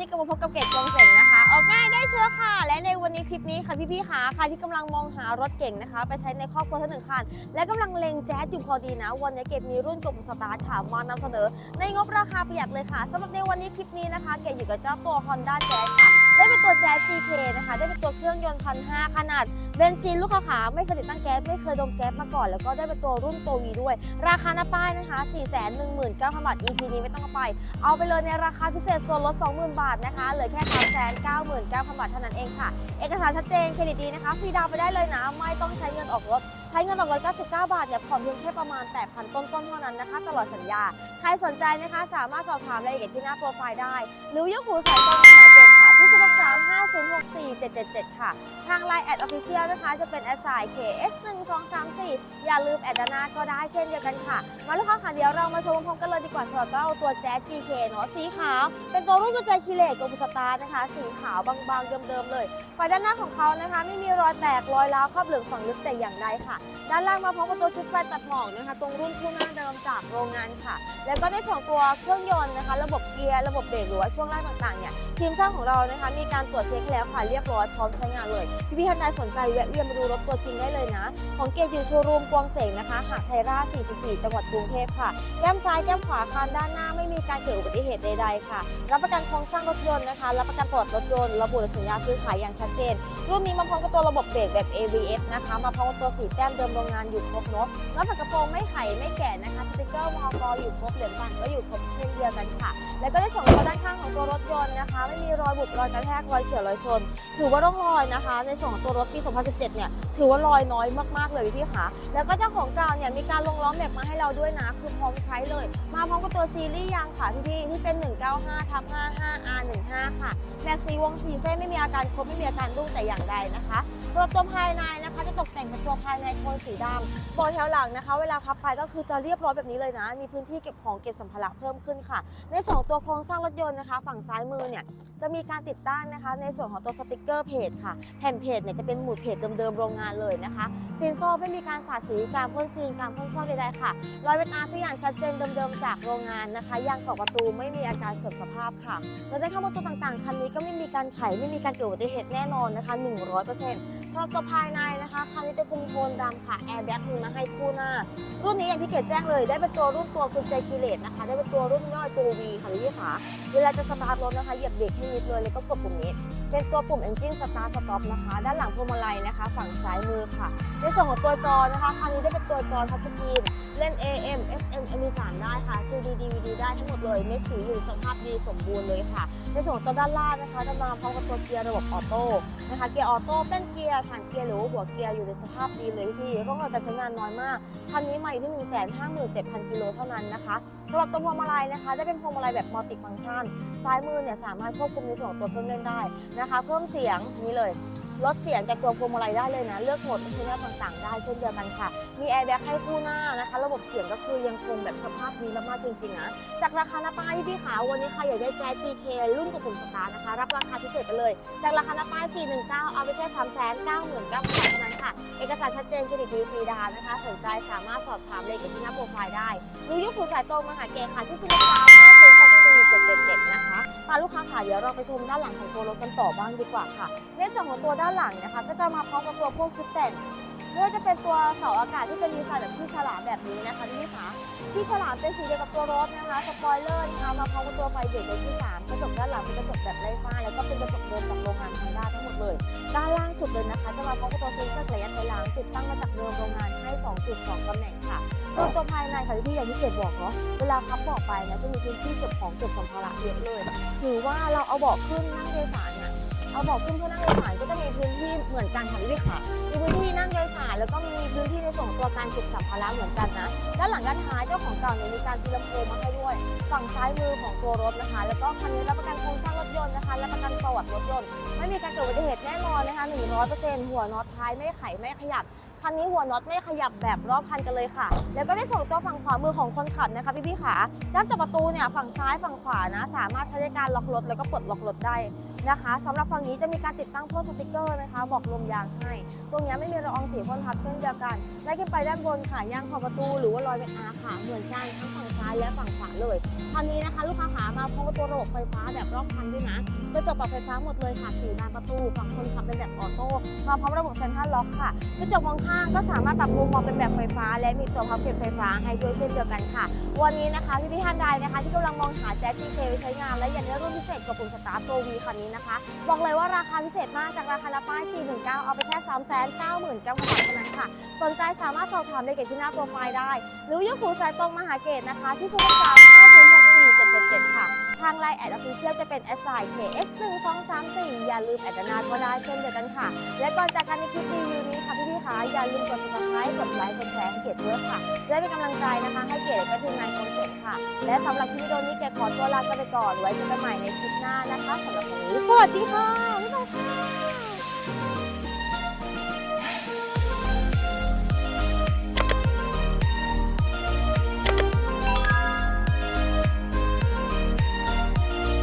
นี้ก็มาพบกับเกดกงเสงนะคะออกง่ายได้เชื่อค่ะ และในวันนี้คลิปนี้ค่ะพี่ๆค่ะใครที่กำลังมองหารถเก่งนะคะ ไปใช้ในครอบครัวท่านหนึ่งคัน และกำลังเลงแจ๊สอยู่พอดีนะ วันนี้เกดมีรุ่นกบสตาร์ทค่ะมานำเสนอ ในงบราคาประหยัดเลยค่ะสำหรับในวันนี้คลิปนี้นะคะ เกดอยู่กับเจ้าตัว Honda Jazz ค่ะ ได้เป็นตัว Jazz GK นะคะ ได้เป็นตัวเครื่องยนต์พันห้าขนาดเบนซินลูกค้าขาไม่เคยติดตั้งแก๊สไม่เคยดมแก๊สมาก่อน แล้วก็ได้เป็นตัวรุ่นตัววีด้วย ราคาหน้าป้ายนะคะ 4 1 9 0 0 0บาท EP นี้ไม่ต้องเอาไป เอาไปเลยในราคาพิเศษส่วนลด 20,000 บาทนะคะเหลือแค่ 399,000 บาทเท่านั้นเองค่ะ เอกสารชัดเจนเครดิตดีนะคะฟรีดาวไปได้เลยนะไม่ต้องใช้เงินออกรถใช้เงินออกรถ99บาทเนี่ยผ่อนเพียงแค่ประมาณ 8,000 ต้นๆเท่านั้นนะคะ ตลอดสัญญา ใครสนใจนะคะสามารถสอบถามรายละเอียดที่หน้าโปรไฟล์ได้ หรือยกหูสายตรงมาหาเจ็ดค่ะ ที่0 6 3 5 0 6 4 7 7 7ค่ะ ทาง Line แอดออฟฟิเชียลนะคะ จะเป็นแอดไซน์ KS 1 2 3 4อย่าลืมแอดด้านหน้าก็ได้เช่นเดียวกันค่ะ มาลูกค้าค่ะเดี๋ยวเรามาชมพร้อมกันเลยดีกว่าสำหรับเราตัวแจ๊ส GK เนาะสีขาวเป็นตัวรุ่นกระจคีเลตกับบุสตาร์นะคะ สีขาวบางๆเดิมๆเลยไฟด้านหน้าของเขานะคะ ไม่มีรอยแตกรอยร้าวครอบเหลืองฝังลึกแต่อย่างใดค่ะด้านล่างมาพร้อมกับตัวชุดไฟตัดหมอกนะคะ ตรงรุ่นคู่หน้าเดิมจากโรงงานค่ะ แล้วก็ในส่วนตัวเครื่องยนต์นะคะ ระบบเกียร์ระบบเบรกหรือว่าช่วงล่างต่างๆเนี่ยทีมช่างของเรานะคะ มีการตรวจเช็คแล้วค่ะเรียบร้อยพร้อมใช้งานเลยพี่พี่ๆท่านใดสนใจแวะเวียนมาดูรถตัวจริงได้เลยนะ ของเกียร์อยู่โชว์รูมกวางเสงนะคะ หาดไทยราช44 จังหวัดกรุงเทพค่ะ แก้มซ้ายแก้มขวาคานด้านหน้าไม่มีการเกิดอุบัติเหตุใดๆค่ะ รับประกันโครงสร้างรถยนต์นะคะ รับประกันปลอดรถยนต์ ระบุสัญญาซื้อขายอย่างชัดเจน รุ่นนี้มาพร้อมกับตัวระบบเบรกแบบ ABS นะคะ มาพร้อมกับตัวสีแต้มเดิมโรงงานอยู่ครบเนอะนอกจากกระโปรงไม่ไขไม่แก่นะคะสติกเกอร์มอกอยู่ครบเหรียญบาทก็อยู่ครบเช่นเดียวกันค่ะ แล้วก็ในส่วนของตัวด้านข้างของตัวรถยนต์นะคะ ไม่มีรอยบุบรอยกระแทกรอยเฉียวรอยชน ถือว่าร่องรอยนะคะ ในส่วนของตัวรถปี 2017 เนี่ยถือว่ารอยน้อยมากๆเลยพี่ค่ะแล้วก็เจ้าของเก่าเนี่ยมีการลงล้อแม็กมาให้เราด้วยนะคือพร้อมใช้เลย มาพร้อมกับตัวซีรีส์ยางค่ะพี่ที่เป็น 195ทับ55 R15 ค่ะแม็กซีวงสีเส้นไม่มีอาการคมไม่มีอาการรุ่งแต่อย่างใดนะคะสำหรับตัวภายในนะคะจะตกแต่งเป็นตัวภายในโทนสีดำเบาะแถวหลังนะคะ เวลาพับไปก็คือจะเรียบร้อยแบบนี้เลยนะ มีพื้นที่เก็บของเก็บสัมภาระเพิ่มขึ้นค่ะ ในสองตัวโครงสร้างรถยนต์นะคะ ฝั่งซ้ายมือเนี่ยจะมีการติดตั้งนะคะ ในส่วนของตัวสติกเกอร์เพจค่ะแผ่นเพจเนี่ยจะเป็นหมุดเพจเดิมๆโรงงานเลยนะคะซีนโซ่ไม่มีการสาดสีการพ่นซีนการพ่นซ่อมใดๆค่ะรอยเวทอาร์ทุกอย่างชัดเจนเดิมๆจากโรงงานนะคะยางขอบประตูไม่มีอาการเสื่อมสภาพค่ะแล้วในข้างประตูต่างๆคันนี้ก็ไม่มีการไขไม่มีการเกิดอุบัติเหตุแน่นอนนะคะ 100% สำหรับตัวภายในนะคะคันนี้จะคุมโทนดำค่ะแอร์แบ็กมีมาให้คู่หน้า รุ่นนี้อย่างที่เกดแจ้งเลย ได้เป็นตัวรุ่นตัวคุณใจกีเลสนะคะ ได้เป็นตัวรุ่นย่อยตัววีค่ะพี่ค่ะ เวลาจะสตาร์ทรถนะคะเหยียบเบรกให้นิดเลยแล้วก็กดปุ่มนี้ เป็นตัวปุ่ม Engine Start Stop นะคะ ด้านหลังพวงมาลัยนะคะ ฝั่งซ้ายมือค่ะ ในส่วนของตัวจอนะคะคันนี้ได้เป็นตัวจอทัชสกรีนเล่น AM FM MP3 ได้ค่ะ CD DVD ได้ทั้งหมดเลยเม็ดสีอยู่สภาพดีสมบูรณ์เลยค่ะ ในส่วนของตัวด้านล่างนะคะจะมาพร้อมกับตัวเกียร์ระบบออโต้นะคะเกียร์ออโต้เป็นเกียร์ฐานเกียร์หรือว่าหัวเกียร์อยู่ในสภาพดีเลยพี่ๆร่องรอยการใช้งานน้อยมากคันนี้มาอยู่ที่ 157,000กิโลเท่านั้นนะคะ สำหรับตัวพวงมาลัยนะคะ ได้เป็นพวงมาลัยแบบมัลติฟังก์ชัน ซ้ายมือเนี่ยสามารถควบคุมในส่วนของตัวเครื่องเล่นได้นะคะ เพิ่มเสียงนี้เลย ลดเสียงจากตัวพวงมาลัยได้เลยนะ เลือกโหมดเป็นช่ต่างๆ ได้เช่นเดียวกันค่ะ มีแอร์แบ็กให้คู่หน้านะคะ ระบบเสียงก็คือยังคงแบบสภาพดีมากๆจริงๆนะ จากราคาหน้าป้ายพี่ขาวันนี้ใครอยากได้แจ๊ GK รุ่นกับปุ่มสตาร์นะคะ รับราคาพิเศษไปเลย จากราคาหน้าป้าย 419 เอาไปแค่3 9 9 9 0 0 0บาทเท่านั้นค่ะ เอกสารชัดเจนเครดิตดีฟรีดาวนะคะ สนใจสามารถสอบถามเลขที่หน้าโปรไฟล์ได้หรือยกหูสายตรงมาหาเกค่ะที่0 3 5 0 6 4 7 7 7นะ คะลูกค้าค่ะเดี๋ยวเราไปชมด้านหลังของตัวรถกันต่อบ้างดีกว่าค่ะ ในส่วนของตัวด้านหลังนะคะ ก็จะมาพร้อมกับตัวพวกชุดแต่งไม่ว่าจะเป็นตัวเสาอากาศที่เป็นดีไซน์แบบที่ฉลามแบบนี้นะคะพี่ค่ะที่ฉลามเป็นสีเดียวกับตัวรถนะคะสปอยเลอร์นะคะมาพร้อมกับตัวไฟเบรกเลนที่สามกระจกด้านหลังเป็นกระจกแบบไร้ฝ้าแล้วก็เป็นกระจกเดิมจากโรงงานทางด้านทั้งหมดเลย ด้านล่างสุดเลยนะคะ จะมาพร้อมกับตัวเซ็นเซอร์ระยะถอยหลังติดตั้งมาจากเดิมโรงงานให้2จุด2ตำแหน่ง ค่ะส่วนตัวภายในค่ะที่อย่างที่เกดบอกเนาะเวลาพับเบาะไปนะจะมีพื้นที่เก็บของเก็บสัมภาระเยอะเลยถือว่าเราเอาเบาะขึ้นนั่งโดยสารเนี่ยเอาเบาะขึ้นเพื่อนั่งโดยสารก็จะมีพื้นที่เหมือนกันค่ะพี่ค่ะมีพื้นที่นั่งโดยสารแล้วก็มีพื้นที่ในส่วนของตัวการเก็บสัมภาระเหมือนกันนะด้านหลังด้านท้ายเจ้าของเก่าเนี่ยมีการตีลำโพงมาให้ด้วย ฝั่งซ้ายมือของตัวรถนะคะ แล้วก็คันนี้รับประกันโครงสร้างรถยนต์นะคะรับประกันประวัติรถยนต์ไม่มีการเกิดอุบัติเหตุแน่นอนนะคะ100%หัวน็อตท้ายไม่ไขไม่ขยับ คันนี้หัวน็อตไม่ขยับแบบรอบคันกันเลยค่ะ แล้วก็ได้ส่งตัวฝั่งขวามือของคนขับนะคะพี่พี่ๆขาด้านจับประตูเนี่ยฝั่งซ้ายฝั่งขวานะ สามารถใช้ในการล็อกรถแล้วก็ปลดล็อกรถได้นะคะสำหรับฝั่งนี้จะมีการติดตั้งพ่นสติกเกอร์นะคะ บอกลมยางให้ ตรงนี้ไม่มีละอองสีพ่นทับเช่นเดียวกันไล่ขึ้นไปด้านบนค่ะยางขอบประตูหรือว่ารอยเป็นอาค่ะเหมือนกันทั้งฝั่งซ้ายและฝั่งขวาเลยคันนี้นะคะลูกค้าขามาพร้อมกับตัวระบบไฟฟ้าแบบรอบคันด้วยนะกระจกปรับไฟฟ้าหมดเลยค่ะสี่บานประตูฝั่งคนขับเป็นแบบออโต้มาพร้อมระบบเซ็นทรัลล็อกค่ะกระจกมองข้างก็สามารถปรับมุมมองเป็นแบบไฟฟ้า และมีตัวพับเก็บไฟฟ้าให้ด้วยเช่นเดียวกันค่ะ วันนี้นะคะพี่พี่ท่านใดนะคะ ที่กำลังมองหาแจ็คพีเคไว้ใช้งานและอยากได้รุ่นพิเศษกับปุ่มสตาร์ทตัววีคันนี้นะคะ บอกเลยว่าราคาพิเศษมากจากราคาละป้าย 419 เอาไปแค่ 3 9 9 9 0 0 0บาทเท่านั้นค่ะ สนใจสามารถสอบถามได้เกตที่หน้าโปรไฟล์ได้ หรือยกหูสายตรงมาหาเกตนะคะ ที่0 3 5 0 6 4 7 7 7 ค่ะ ทางไลน์แอดออฟฟิเชียลจะเป็น s i KS 1 2 3 4อย่าลืมแอดนาก็ได้เช่นเดียวกันค่ะ และก่อนจากการในคลิปรีวิวนี้ค่ะพี่ๆคะอย่าลืมกด subscribe กดไลค์กด เกดด้วยค่ะจะได้เป็นกำลังใจนะคะให้เกดและก็ทีมงานคอนเซ็ปต์ค่ะ และสำหรับคลิปวิดีโอนี้เกดขอตัวลาไปก่อนไว้เจอกันใหม่ในคลิปหน้านะคะสำหรับวันนี้สวัสดีค่ะบ๊ายบายค่ะ